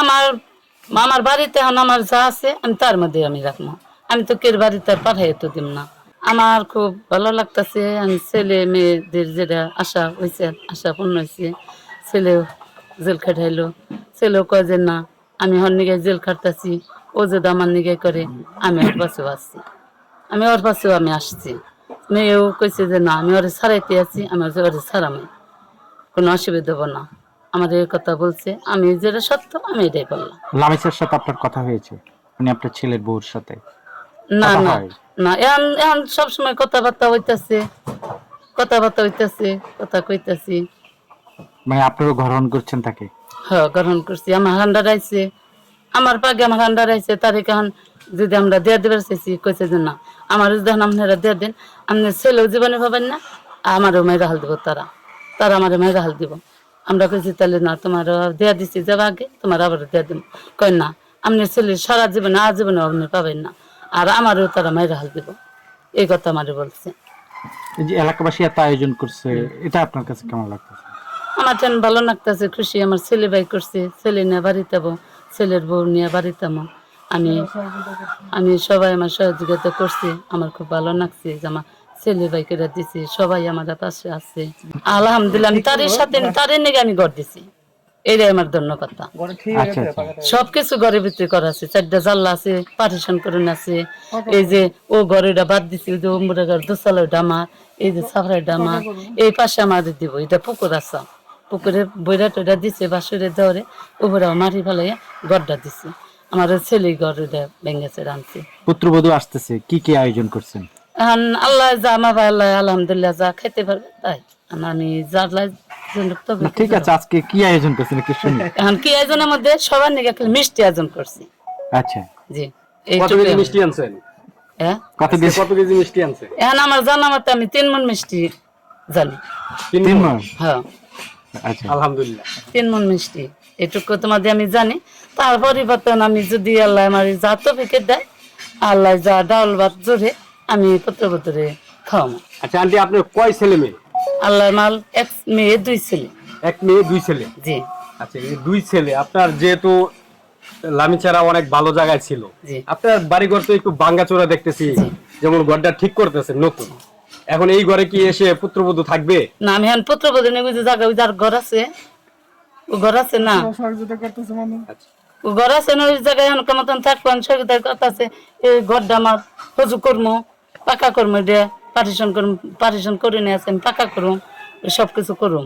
আমার আমার বাড়িতে এখন আমার যা আছে, আমি তার মধ্যে আমি রাখব। আমি তো কের বাড়িতে আর পাঠাই তো দিব না। আমার খুব ভালো লাগতেছে, আমি ছেলে মেয়েদের যেটা আশা হয়েছে, আশা পূর্ণ হয়েছে ছেলেও জেল খাটাইলো। ছেলেও কয় যে, না, আমি ওর নিগে জেল খাটতেছি, ও যদি আমার নিগে করে, আমি ওর পাশেও আসছি আমি ওর পাশেও আমি আসছি। মেয়েও কইছে যে, না, আমি ওরে ছাড়াইতে আছি, আমি ওরে ছাড়ামি। কোনো অসুবিধা হব না। এই কথা বলছে আমি যেটা সত্য আমি এটাই বললাম। লামিসের সাথে আপনার কথা হয়েছে? মানে আপনার ছেলের বউর সাথে? না না না এখন এখন সবসময় কথাবার্তা হইতাছে কথাবার্তা হইতাছে কথা কইতাছি। মানে আপনারও গ্রহণ করছেন তাকে? হ্যাঁ গ্রহণ করছি আমার হান্ডার আইছে আমার পাগে আমার হান্ডার আইছে তার কারণ যদি আমরা দেয়া দেবার চাইছি কইছে যে না আমার যদি এখন আপনারা দেয়া দেন আপনি ছেলেও জীবনে পাবেন না আমারও মেয়েরা হাল দিব তারা তারা আমার মেয়েরা হাল দিব। আমরা কইছি তাহলে না তোমার দেয়া দিছি যাবা আগে তোমার আবার দেয়া দিব কই না আপনি ছেলে সারা জীবনে আজীবনে আপনি পাবেন না আর আমারও তারা মেয়েরা হাল দিব। এই কথা আমারে বলছে। যে এলাকাবাসী এত আয়োজন করছে এটা আপনার কাছে কেমন লাগতেছে? আমার টেন ভালো লাগতেছে খুশি আমার ছেলে ভাই করছে ছেলে নিয়ে বাড়িতে ছেলের বউ নিয়ে বাড়িতে আমি আমি সবাই আমার সহযোগিতা করছি আমার খুব ভালো লাগছে যে আমার ছেলে ভাই করে দিছি সবাই আমার পাশে আছে। আলহামদুলিল্লাহ আমি তারই সাথে তারই নিয়ে আমি ঘর দিছি। এটাই আমার ধন্যবাদ আচ্ছা আচ্ছা। সবকিছু ঘরের ভিতরে করা আছে চারটা জানলা আছে পার্টিশন করে আছে এই যে ও ঘরেটা বাদ দিছি যে অম্বুরা ঘর দোসালের ডামা এই যে সাফরাই ডামা এই পাশে আমাদের দিব এটা পুকুর আছে। পুকুরে বইরা টইরা দিছে বাসুরে দেওয়ারে উপরে মাটি ফেলাইয়া গড়টা দিছে। আমার ছেলে ঘরটা ভেঙেছে রাঁধছে। পুত্রবধূ আসতেছে কি কি আয়োজন করছেন? এখন আল্লাহ যা আমার আল্লাহ আলহামদুলিল্লাহ যা খেতে পারবে তাই। আমি ঠিক আছে আজকে কি আয়োজন করছেন একটু শুনি। এখন কি আয়োজনের মধ্যে সবার নিয়ে একটা মিষ্টি আয়োজন করছি। আচ্ছা। জি কত কেজি মিষ্টি আনছেন? হ্যাঁ কত বেশি কত কেজি মিষ্টি আনছে এখন আমার জানা মতে আমি তিন মন মিষ্টি জানি। তিন হ্যাঁ। আচ্ছা। আলহামদুলিল্লাহ। তিন মন মিষ্টি এটুকু তোমাদের আমি জানি। তার পরিবর্তন আমি যদি আল্লাহ আমার যা তো ফেকে দেয় আল্লাহ যা ডাউল ভাত জোরে আমি পত্র পত্রে খাওয়াবো। আচ্ছা আন্টি আপনার কয় ছেলে মেয়ে? আল্লাহ মাল এক মেয়ে দুই ছেলে। এক মেয়ে দুই ছেলে? জি। আচ্ছা এই দুই ছেলে আপনার যেহেতু লামিচারা অনেক ভালো জায়গায় ছিল। আপনার বাড়িঘর তো একটু ভাঙ্গাচোরা দেখতেছি যেমন ঘরটা ঠিক করতেছে নতুন। এখন এই ঘরে কি এসে পুত্রবধূ থাকবে? না আমি এখন পত্র পত্র নেই বুঝে জায়গা ওই যার ঘর আছে ও ঘর আছে না? আচ্ছা। ও ঘর আছে না ওই জায়গায় এখন কেমন থাকব কথা আছে এই ঘরটা আমার হজু করব পাকা করব এটা পার্টিশন করুন পার্টিশন করে নিয়ে আসেন পাকা করুন সব কিছু করব